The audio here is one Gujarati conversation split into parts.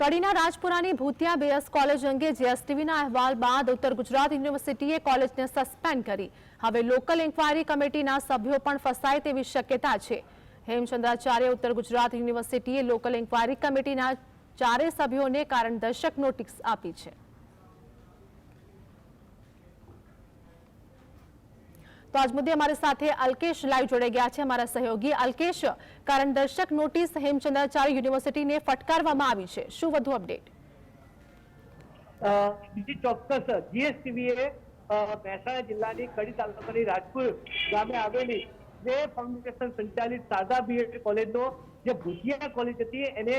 કડીના રાજપુરાની ભૂતિયા બીએસ કોલેજ અંગે જીએસટીવીના અહેવાલ બાદ ઉત્તર ગુજરાત યુનિવર્સિટીએ કોલેજને સસ્પેન્ડ કરી. હવે લોકલ ઇન્કવાયરી કમિટીના સભ્યો પણ ફસાય તેવી શક્યતા છે. હેમચંદ્રાચાર્ય ઉત્તર ગુજરાત યુનિવર્સિટીએ લોકલ ઇન્કવાયરી કમિટીના ચારે સભ્યોને કારણદર્શક નોટિસ આપી છે. તો આજ મુદ્દે અમારી સાથે અલ્કેશ લાઈવ જોડાઈ ગયા છે, અમારા સહયોગી. અલ્કેશ કારણદર્શક નોટિસ હેમચંદ્રાચાર્ય યુનિવર્સિટીને ફટકારવામાં આવી છે. શું વધુ અપડેટ? બીજી ચોક્કસ જીએસટીવીએ મહેસાણા જિલ્લાની કડી તાલુકાની રાજપુર ગામે આવેલી જે ફાઉન્ડેશન સંચાલિત સાદા બીએડ કોલેજનો જે ભુજિયા કોલેજ હતી, એને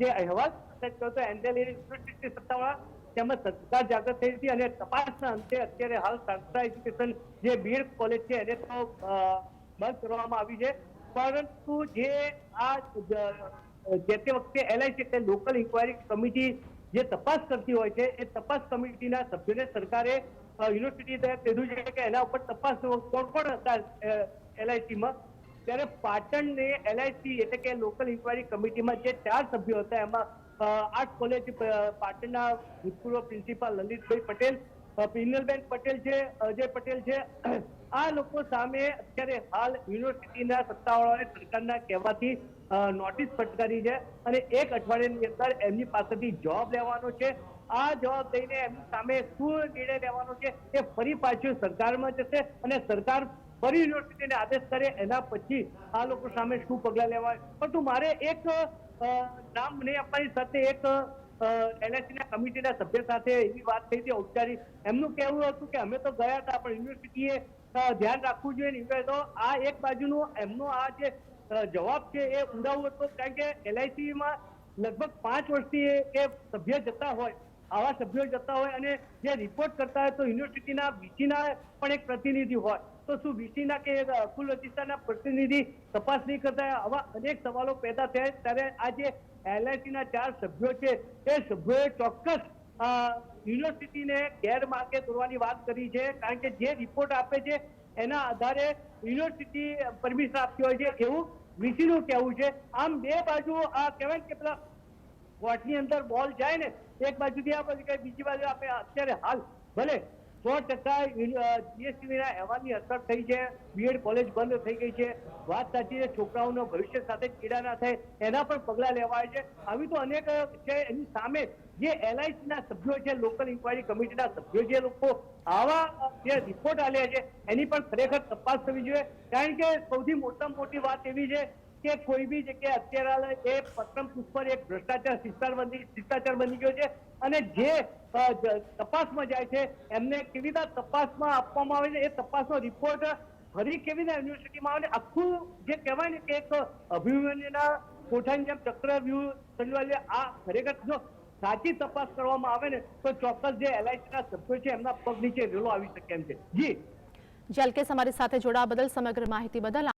જે અહેવાલ કર્યો હતો યુનિવર્સિટી સત્તાવાળા તેમજ સરકાર જાગૃત થઈ હતી અને તપાસના અંતે અત્યારે હાલ શારદા એજ્યુકેશન જે બીએડ કોલેજ છે એને તો બંધ કરવામાં આવી છે. પરંતુ જે આ જે તે વખતે એલઆઈસી એટલે લોકલ ઇન્કવાયરી કમિટી જે તપાસ કરતી હોય છે, એ તપાસ કમિટીના સભ્યોને સરકારે યુનિવર્સિટી કીધું છે કે એના ઉપર તપાસ કોણ કોણ હતા એલઆઈસીમાં ત્યારે પાટણને એલઆઈસી એટલે કે લોકલ ઇન્કવાયરી કમિટીમાં જે ચાર સભ્યો હતા, એમાં આર્ટ કોલેજ પાટણના ભૂતપૂર્વ પ્રિન્સિપાલ લલિતભાઈ પટેલ પિનલબેન પટેલ છે, અજય પટેલ છે. આ લોકો સામે અત્યારે હાલ યુનિવર્સિટીના સત્તાવાળાઓએ સરકારના કહેવાથી નોટિસ ફટકારી છે અને એક અઠવાડિયાની અંદર એમની પાસેથી જવાબ લેવાનો છે. આ જવાબ દઈને એમની સામે શું નિર્ણય લેવાનો છે એ ફરી પાછું સરકારમાં જશે અને સરકાર ફરી યુનિવર્સિટીને આદેશ કરે એના પછી આ લોકો સામે શું પગલાં લેવાય? પરંતુ મારે એક નામ નહીં આપવાની, સાથે એક એલઆઈસીના કમિટીના સભ્ય સાથે એવી વાત થઈ હતી ઔપચારિક. એમનું કહેવું હતું કે અમે તો ગયા હતા, પણ યુનિવર્સિટીએ ધ્યાન રાખવું જોઈએ. તો આ એક બાજુનું, એમનો આ જે જવાબ છે એ ઊંડાવું હતો, કારણ કે એલઆઈસીમાં લગભગ પાંચ વર્ષથી એ- સભ્ય જતા હોય. આવા સભ્યો જતા હોય અને જે રિપોર્ટ કરતા હોય તો યુનિવર્સિટીના વીસીના પણ એક પ્રતિનિધિ હોય. તો શું વીસીના કે કુલ વચિસ્તાના પ્રતિનિધિ તપાસ નહીં કરતા આવા અનેક સવાલો પેદા થયા ત્યારે આ જે LIC ના ચાર સભ્યો છે, એ સભ્યોએ ચોક્કસ યુનિવર્સિટીને ગેરમાર્ગે દોરવાની વાત કરી છે. કારણ કે જે રિપોર્ટ આપે છે, એના આધારે યુનિવર્સિટી પરમિશન આપતી હોય છે. એવું વીસીનું કહેવું છે. આમ બે બાજુ, આ કહેવાય કે પેલા કોર્ટની અંદર બોલ જાય ને, એક બાજુથી આ બાજુ કઈ બીજી બાજુ આપણે અત્યારે હાલ ભલે સો ટકા જીએસટી ના અહેવાલની અસર થઈ છે. બીએડ કોલેજ બંધ થઈ ગઈ છે. વાત સાચી છે, છોકરાઓનો ભવિષ્ય સાથે કેડા ના થાય, એના પણ પગલા લેવાય છે. આવી તો અનેક છે એની સામે જે એલઆઈસી ના સભ્યો છે લોકલ ઇન્કવાયરી કમિટીના સભ્યો જે લોકો આવા જે રિપોર્ટ આલ્યા છે, એની પણ ખરેખર તપાસ થવી જોઈએ. કારણ કે સૌથી મોટામાં મોટી વાત એવી છે કે કોઈ બી જગ્યાએ અત્યારે એ પત્રમ પુષ્પર એક ભ્રષ્ટાચાર બની શિષ્ટાચાર બની ગયો છે અને જે તપાસમાં જાય છે, એમને કેવી રીતે તપાસમાં આપવામાં આવે છે એ તપાસનો રિપોર્ટ ફરી કેવી રીતે યુનિવર્સિટીમાં આવે આખું જે કહેવાય ને કે એક અભિમન્યુના કોઠાની જેમ ચક્રવ્યૂહ સંજવાય આ ખરેખર જો સાચી તપાસ કરવામાં આવે ને તો ચોક્કસ જે એલઆઈસીના સભ્યો છે એમના પગ નીચે રેલો આવી શકે એમ છે. જી. જલકેશ અમારી સાથે જોડાવા બદલ સમગ્ર માહિતી બદલ